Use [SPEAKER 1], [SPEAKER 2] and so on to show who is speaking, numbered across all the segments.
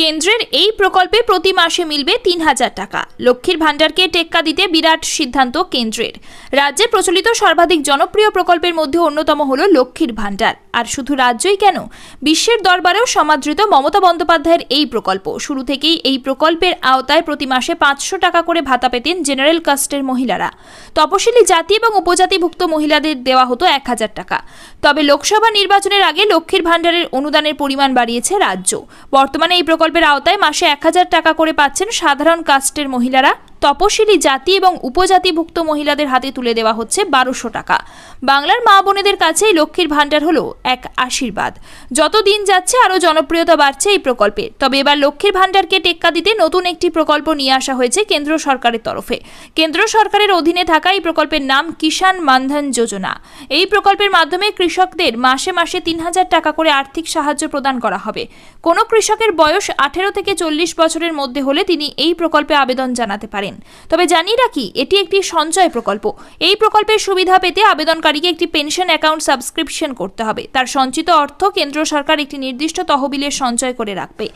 [SPEAKER 1] কেন্দ্রের এই প্রকল্পে প্রতি মাসে মিলবে তিন হাজার টাকা। লক্ষ্মীর ভাণ্ডারকে টেক্কা দিতে বিরাট সিদ্ধান্ত কেন্দ্রের। রাজ্যে প্রচলিত সর্বাধিক জনপ্রিয় প্রকল্পের মধ্যে অন্যতম হল লক্ষ্মীর ভাণ্ডার। আর শুধু রাজ্যই কেন? বিশ্বের দরবারেও সমাদৃত মমতা বন্দ্যোপাধ্যায়ের এই প্রকল্প। শুরু থেকেই এই প্রকল্পের আওতায় প্রতি মাসে পাঁচশো টাকা করে ভাতা পেতেন জেনারেল কাস্টের মহিলারা। তপশিলি জাতি এবং উপজাতিভুক্ত মহিলাদের দেওয়া হতো এক হাজার টাকা। তবে লোকসভা নির্বাচনের আগে লক্ষ্মীর ভাণ্ডারের অনুদানের পরিমাণ বাড়িয়েছে রাজ্য। বর্তমানে এই প্রকল্পের আওতায় মাসে এক হাজার টাকা করে পাচ্ছেন সাধারণ কাস্টের মহিলারা। তপশিলি জাতি এবং উপজাতিভুক্ত মহিলাদের হাতে তুলে দেওয়া হচ্ছে বারোশো টাকা। বাংলার মা বোনেদের কাছেই লক্ষ্মীর ভাণ্ডার হলো এক আশীর্বাদ। যত দিন যাচ্ছে, আরও জনপ্রিয়তা বাড়ছে এই প্রকল্পে। তবে এবার লক্ষ্মীর ভাণ্ডারকে টেক্কা দিতে নতুন একটি প্রকল্প নিয়ে আসা হয়েছে কেন্দ্র সরকারের তরফে। কেন্দ্র সরকারের অধীনে থাকা এই প্রকল্পের নাম কিষাণ মানধন যোজনা। এই প্রকল্পের মাধ্যমে কৃষকদের মাসে মাসে তিন হাজার টাকা করে আর্থিক সাহায্য প্রদান করা হবে। কোনো কৃষকের বয়স আঠেরো থেকে চল্লিশ বছরের মধ্যে হলে তিনি এই প্রকল্পে আবেদন জানাতে পারেন। তবে জানিয়ে রাখি, এটি একটি সঞ্চয় প্রকল্প। এই প্রকল্পের সুবিধা পেতে আবেদনকারীকে একটি পেনশন অ্যাকাউন্ট সাবস্ক্রিপশন করতে হবে। তার সঞ্চিত অর্থ কেন্দ্র সরকার একটি নির্দিষ্ট তহবিলে সঞ্চয় করে রাখবে।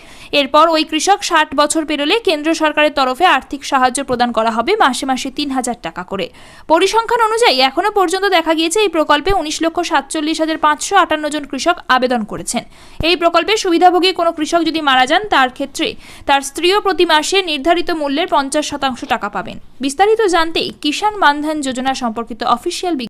[SPEAKER 1] এরপর ওই কৃষক ষাট বছর পেরোলে কেন্দ্র সরকারের তরফে আর্থিক সাহায্য প্রদান করা হবে মাসে মাসে তিন হাজার টাকা করে। পরিসংখ্যান অনুযায়ী, এখনও পর্যন্ত দেখা গিয়েছে এই প্রকল্পে উনিশ লক্ষ সাতচল্লিশ হাজার পাঁচশো আটান্ন জন কৃষক আবেদন করেছেন। এই প্রকল্পের সুবিধাভোগী কোনো কৃষক যদি মারা যান, তার ক্ষেত্রে তার স্ত্রীও প্রতি মাসে নির্ধারিত মূল্যের পঞ্চাশ শতাংশ টাকা পাবেন। বিস্তারিত জানতে কিষাণ মানধন যোজনা সম্পর্কিত অফিসিয়াল